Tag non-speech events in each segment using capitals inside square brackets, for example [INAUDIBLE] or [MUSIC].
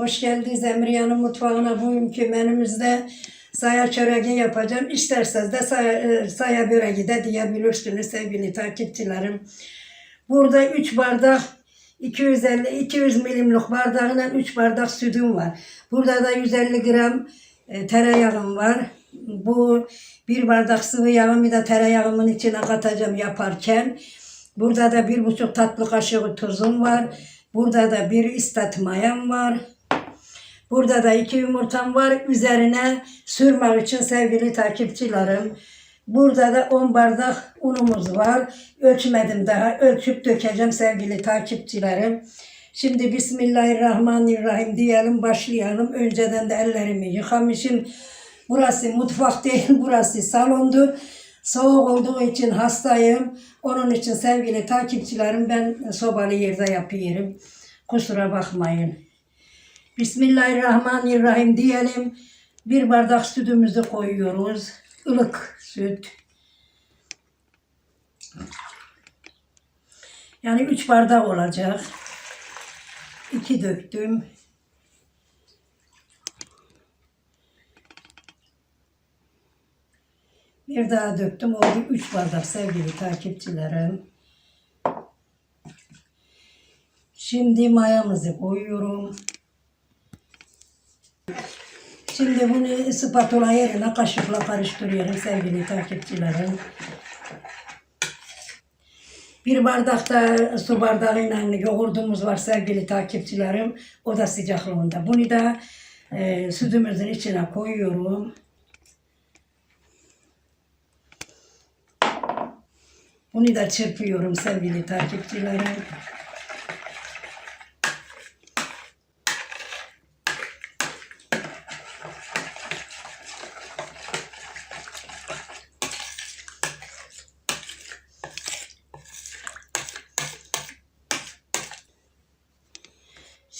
Hoş geldiniz Emriyan'ın mutfağına. Bugünkü menümüzde saya çöreği yapacağım. İsterseniz de saya, e, saya böreği de diyebilirsiniz sevgili takipçilerim. Burada 3 bardak 250-200 milimlik bardağıyla 3 bardak sütüm var. Burada da 150 gram e, tereyağım var. Bu bir bardak sıvı yağımı da tereyağımın içine katacağım yaparken. Burada da bir buçuk tatlı kaşığı tuzum var. Burada da bir istat mayam var. Burada da iki yumurtam var. Üzerine sürmek için sevgili takipçilerim. Burada da 10 bardak unumuz var. Ölçmedim daha. Ölçüp dökeceğim sevgili takipçilerim. Şimdi Bismillahirrahmanirrahim diyelim başlayalım. Önceden de ellerimi yıkamışım. Burası mutfak değil, [LAUGHS] burası salondur. Soğuk olduğu için hastayım. Onun için sevgili takipçilerim ben sobalı yerde yapıyorum. Kusura bakmayın. Bismillahirrahmanirrahim diyelim. Bir bardak sütümüzü koyuyoruz. Ilık süt. Yani üç bardak olacak. İki döktüm. Bir daha döktüm. Oldu üç bardak sevgili takipçilerim. Şimdi mayamızı koyuyorum. Şimdi bunu spatula yerine kaşıkla karıştırıyorum sevgili takipçilerim. Bir bardak da su bardağıyla yoğurdumuz var sevgili takipçilerim. O da sıcaklığında. Bunu da e, sütümüzün içine koyuyorum. Bunu da çırpıyorum sevgili takipçilerim.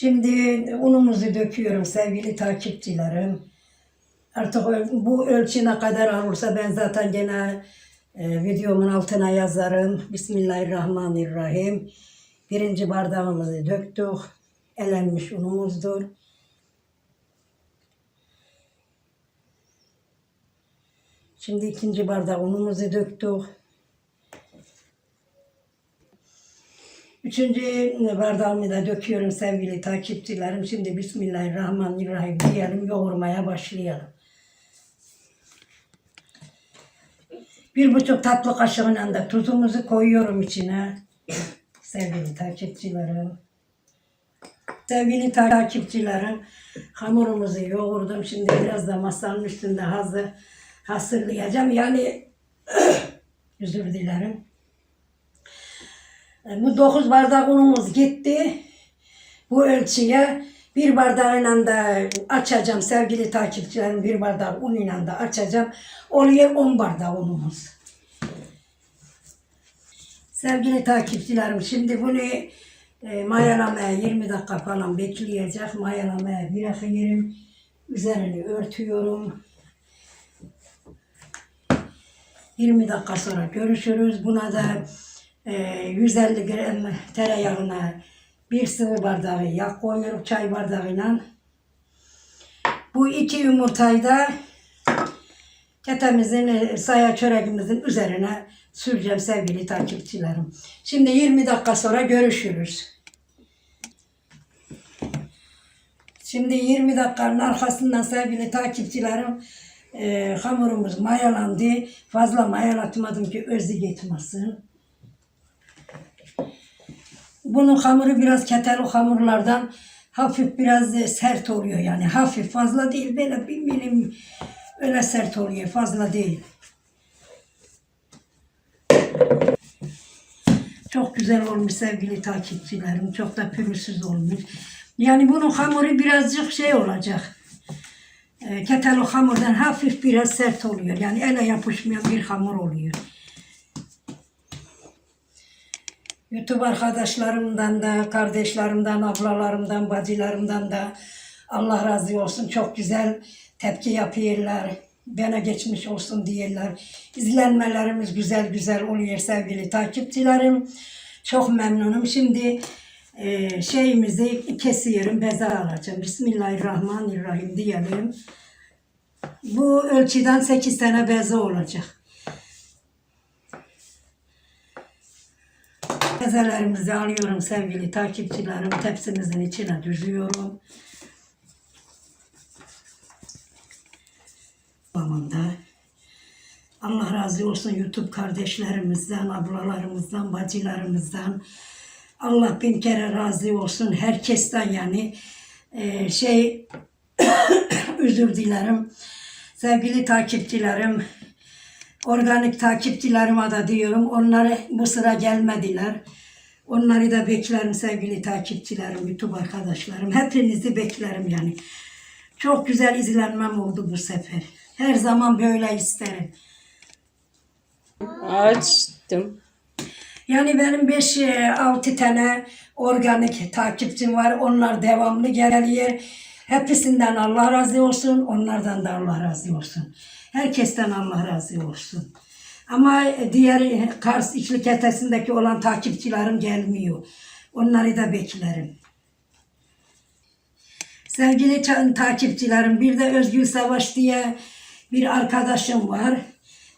Şimdi unumuzu döküyorum sevgili takipçilerim. Artık bu ölçü ne kadar olursa ben zaten gene e, videomun altına yazarım. Bismillahirrahmanirrahim. Birinci bardağımızı döktük. Elenmiş unumuzdur. Şimdi ikinci bardak unumuzu döktük. Üçüncü bardağımı da döküyorum sevgili takipçilerim. Şimdi Bismillahirrahmanirrahim diyelim yoğurmaya başlayalım. Bir buçuk tatlı kaşığıyla da tuzumuzu koyuyorum içine. [COUGHS] Sevgili takipçilerim. Sevgili takipçilerim, hamurumuzu yoğurdum. Şimdi biraz da masanın üstünde hazır hazırlayacağım. Yani [COUGHS] özür dilerim. E, Bu 9 bardak unumuz gitti. Bu ölçüye bir bardağıyla da açacağım sevgili takipçilerim. Bir bardak unuyla da açacağım. Oluyor 10 bardak unumuz. Sevgili takipçilerim şimdi bunu e, mayalamaya 20 dakika falan bekleyecek. Mayalamaya bırakıyorum. Üzerini örtüyorum. 20 dakika sonra görüşürüz. Buna da 150 gram tereyağına bir sıvı bardağı yağ koyuyorum çay bardağıyla. Bu iki yumurtayı da ketemizin, e, saya çöreğimizin üzerine süreceğim sevgili takipçilerim. Şimdi 20 dakika sonra görüşürüz. Şimdi 20 dakikanın arkasından sevgili takipçilerim e, hamurumuz mayalandı. Fazla mayalatmadım ki özü gitmesin. Bunun hamuru biraz keteli hamurlardan hafif biraz sert oluyor yani hafif fazla değil böyle bir milim öyle sert oluyor fazla değil. Çok güzel olmuş sevgili takipçilerim. Çok da pürüzsüz olmuş. Yani bunun hamuru birazcık şey olacak. E, keteli hamurdan hafif biraz sert oluyor. Yani ele yapışmayan bir hamur oluyor. YouTube arkadaşlarımdan da, kardeşlerimden, ablalarımdan, bacılarımdan da Allah razı olsun. Çok güzel tepki yapıyorlar. Bana geçmiş olsun diyorlar. İzlenmelerimiz güzel güzel oluyor sevgili takipçilerim. Çok memnunum. Şimdi e, şeyimizi kesiyorum, beze alacağım. Bismillahirrahmanirrahim diyelim. Bu ölçüden 8 tane beze olacak. Bezelerimizi alıyorum sevgili takipçilerim. Tepsimizin içine düzüyorum. Babamda. Allah razı olsun YouTube kardeşlerimizden, ablalarımızdan, bacılarımızdan. Allah bin kere razı olsun herkesten yani Ee, şey [COUGHS] özür dilerim. Sevgili takipçilerim, organik takipçilerime da diyorum. Onları bu sıra gelmediler. Onları da beklerim sevgili takipçilerim, YouTube arkadaşlarım. Hepinizi beklerim yani. Çok güzel izlenmem oldu bu sefer. Her zaman böyle isterim. Açtım. Yani benim 5-6 tane organik takipçim var. Onlar devamlı geliyor. Hepsinden Allah razı olsun. Onlardan da Allah razı olsun. Herkesten Allah razı olsun. Ama diğer Kars İçli Ketesi'ndeki olan takipçilerim gelmiyor. Onları da beklerim. Sevgili takipçilerim, bir de Özgül Savaş diye bir arkadaşım var.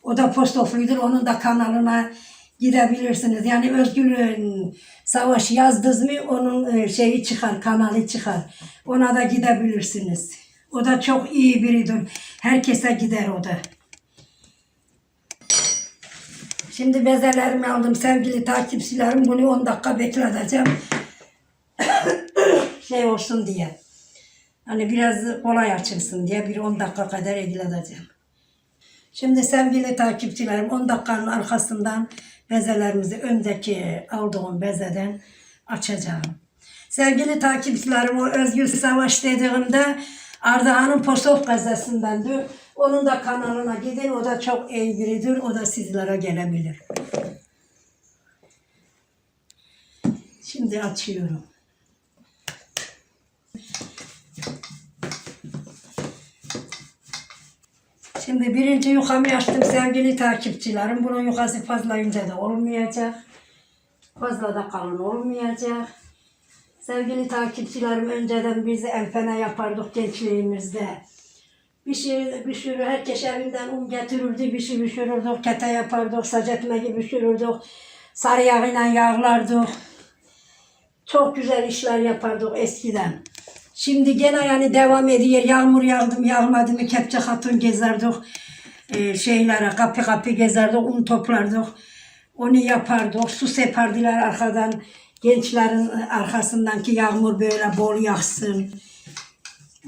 O da postofludur. Onun da kanalına gidebilirsiniz. Yani Özgül e, Savaş yazdınız mı onun e, şeyi çıkar, kanalı çıkar. Ona da gidebilirsiniz. O da çok iyi biridir. Herkese gider o da. Şimdi bezelerimi aldım sevgili takipçilerim. Bunu 10 dakika bekleteceğim. [COUGHS] şey olsun diye. Hani biraz kolay açılsın diye bir 10 dakika kadar ilgileneceğim. Şimdi sevgili takipçilerim 10 dakikanın arkasından bezelerimizi öndeki aldığım bezeden açacağım. Sevgili takipçilerim o Özgür Savaş dediğimde Ardahan'ın Posof gazetesindendi. Onun da kanalına gidin. O da çok iyi biridir. O da sizlere gelebilir. Şimdi açıyorum. Şimdi birinci yukamı açtım sevgili takipçilerim. Bunun yukası fazla ince de olmayacak. Fazla da kalın olmayacak. Sevgili takipçilerim önceden biz elfene yapardık gençliğimizde. Bir şey bir sürü herkes evinden un getirirdi, bir şey pişirirdik, kete yapardık, saç ekmeği pişirirdik, sarı yağıyla yağlardık. Çok güzel işler yapardık eskiden. Şimdi gene yani devam ediyor. Yağmur yağdı mı yağmadı mı kepçe hatun gezerdik. Ee, şeylere kapı kapı gezerdik, un toplardık. Onu yapardık. Su separdılar arkadan. Gençlerin arkasından ki yağmur böyle bol yağsın.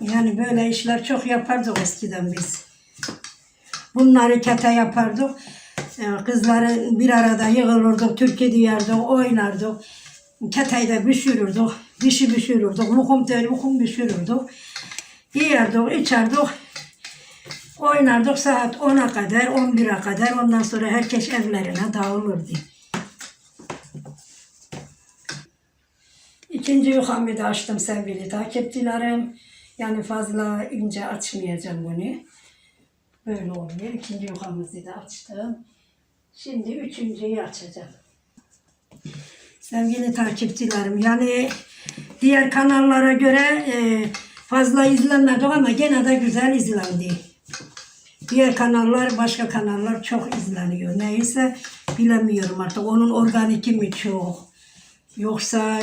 Yani böyle işler çok yapardık eskiden biz. Bunları kete yapardık. Ee, Kızları bir arada yığılırdık, türkü duyardık, oynardık. Keteyi de pişirirdik, dişi pişirirdik, mukum değil, mukum pişirirdik. Yiyerdik, içerdik, oynardık saat 10'a kadar, 11'e kadar. Ondan sonra herkes evlerine dağılırdı. İkinci yukamı da açtım sevgili takipçilerim. Yani fazla ince açmayacağım bunu. Böyle oluyor. İkinci yukamızı da açtım. Şimdi üçüncüyü açacağım. Sevgili takipçilerim yani diğer kanallara göre e, fazla izlenmedi ama gene de güzel izlendi. Diğer kanallar, başka kanallar çok izleniyor. Neyse bilemiyorum artık. Onun organiki mi çok? Yoksa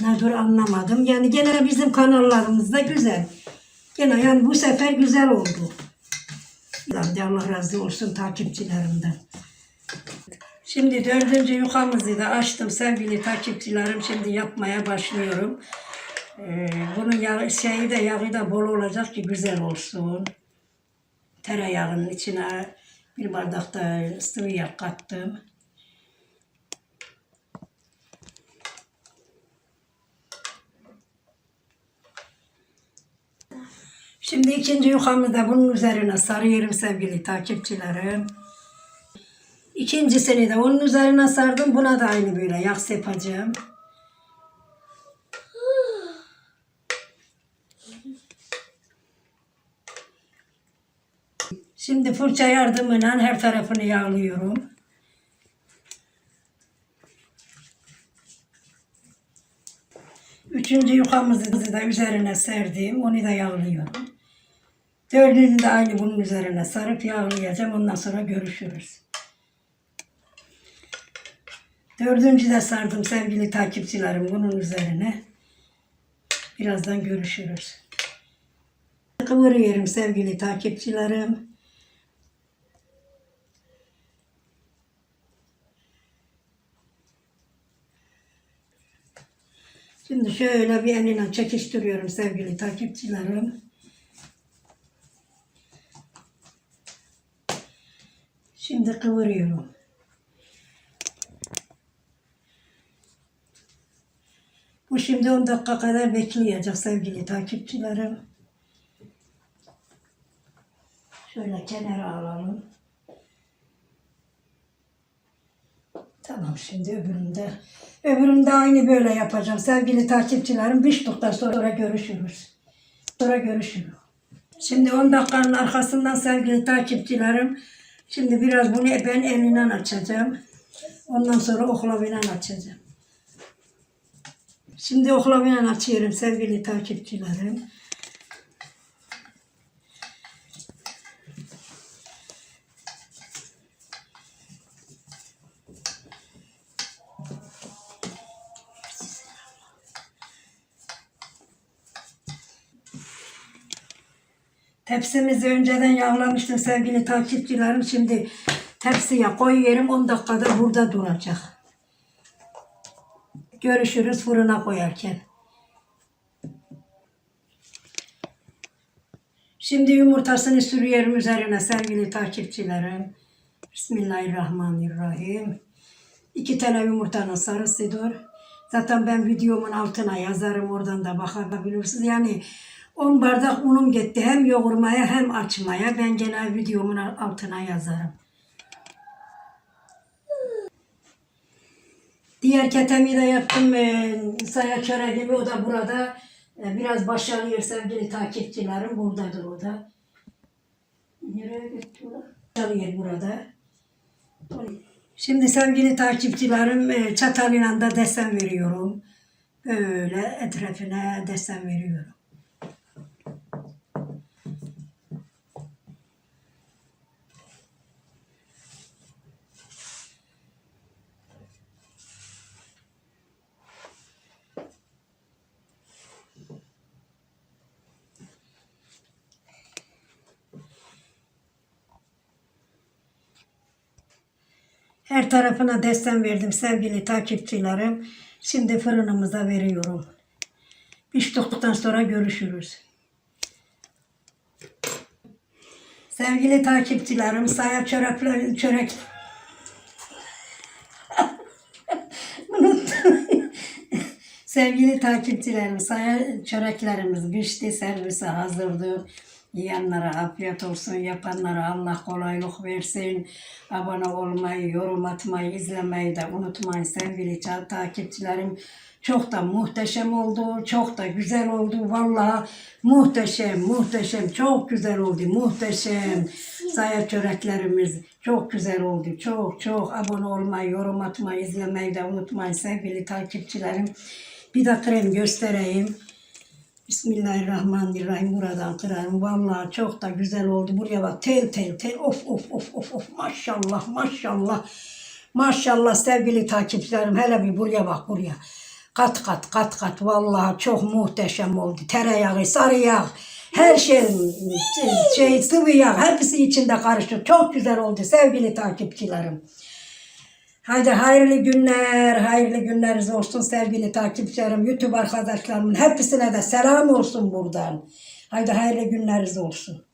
nedir anlamadım. Yani gene bizim kanallarımızda güzel. Gene yani bu sefer güzel oldu. Allah razı olsun takipçilerimden. Şimdi dördüncü yukamızı da açtım sevgili takipçilerim. Şimdi yapmaya başlıyorum. Ee, bunun yağı, şeyi de yağı da bol olacak ki güzel olsun. Tereyağının içine bir bardak da sıvı yağ kattım. Şimdi ikinci yukamı da bunun üzerine sarıyorum sevgili takipçilerim. İkincisini de onun üzerine sardım. Buna da aynı böyle yağ sepacağım. Şimdi fırça yardımıyla her tarafını yağlıyorum. Üçüncü yufkamızı da üzerine serdim. Onu da yağlıyorum. Dördüncü de aynı bunun üzerine sarıp yağlayacağım. Ondan sonra görüşürüz. Dördüncü de sardım sevgili takipçilerim bunun üzerine. Birazdan görüşürüz. Kıvırıyorum sevgili takipçilerim. Şimdi şöyle bir eline çekiştiriyorum sevgili takipçilerim. Şimdi kıvırıyorum. Bu şimdi 10 dakika kadar bekleyecek sevgili takipçilerim. Şöyle kenara alalım. Tamam şimdi öbüründe. Öbüründe aynı böyle yapacağım sevgili takipçilerim. Piştikten sonra görüşürüz. Sonra görüşürüz. Şimdi 10 dakikanın arkasından sevgili takipçilerim. Şimdi biraz bunu ben elinden açacağım. Ondan sonra oklavayla açacağım. Şimdi oklavayla açıyorum sevgili takipçilerim. Tepsimizi önceden yağlamıştım sevgili takipçilerim. Şimdi tepsiye koyuyorum 10 dakikada burada duracak. Görüşürüz fırına koyarken. Şimdi yumurtasını sürüyorum üzerine sevgili takipçilerim. Bismillahirrahmanirrahim. İki tane yumurtanın sarısıdır. Zaten ben videomun altına yazarım oradan da bakabilirsiniz. Yani 10 bardak unum gitti hem yoğurmaya hem açmaya. Ben genel videomun altına yazarım. Diğer ketemi de yaptım. E, saya çöreğimi o da burada. E, biraz başarıyor sevgili takipçilerim. Buradadır o da. Nereye gitti o? Burada. Şimdi sevgili takipçilerim e, çatalıyla da desen veriyorum. Böyle etrafına desen veriyorum. Her tarafına desen verdim sevgili takipçilerim. Şimdi fırınımıza veriyorum. Piştikten sonra görüşürüz. Sevgili takipçilerim, saya çörekler, çörek... [LAUGHS] [LAUGHS] Sevgili takipçilerim, saya çöreklerimiz pişti, servise hazırdı. Yiyenlere afiyet olsun, yapanlara Allah kolaylık versin. Abone olmayı, yorum atmayı, izlemeyi de unutmayın sevgili takipçilerim. Çok da muhteşem oldu, çok da güzel oldu. Vallahi muhteşem, muhteşem, çok güzel oldu, muhteşem. Saya çöreklerimiz çok güzel oldu, çok çok. Abone olmayı, yorum atmayı, izlemeyi de unutmayın sevgili takipçilerim. Bir de krem göstereyim. Bismillahirrahmanirrahim buradan kırarım. Vallahi çok da güzel oldu. Buraya bak tel tel tel. Of of of of of. Maşallah maşallah. Maşallah sevgili takipçilerim. Hele bir buraya bak buraya. Kat kat kat kat. Vallahi çok muhteşem oldu. Tereyağı, sarı yağ. Her şey, şey sıvı yağ hepsi içinde karıştı. Çok güzel oldu sevgili takipçilerim. Haydi hayırlı günler, hayırlı günleriniz olsun sevgili takipçilerim, YouTube arkadaşlarımın hepsine de selam olsun buradan. Haydi hayırlı günleriniz olsun.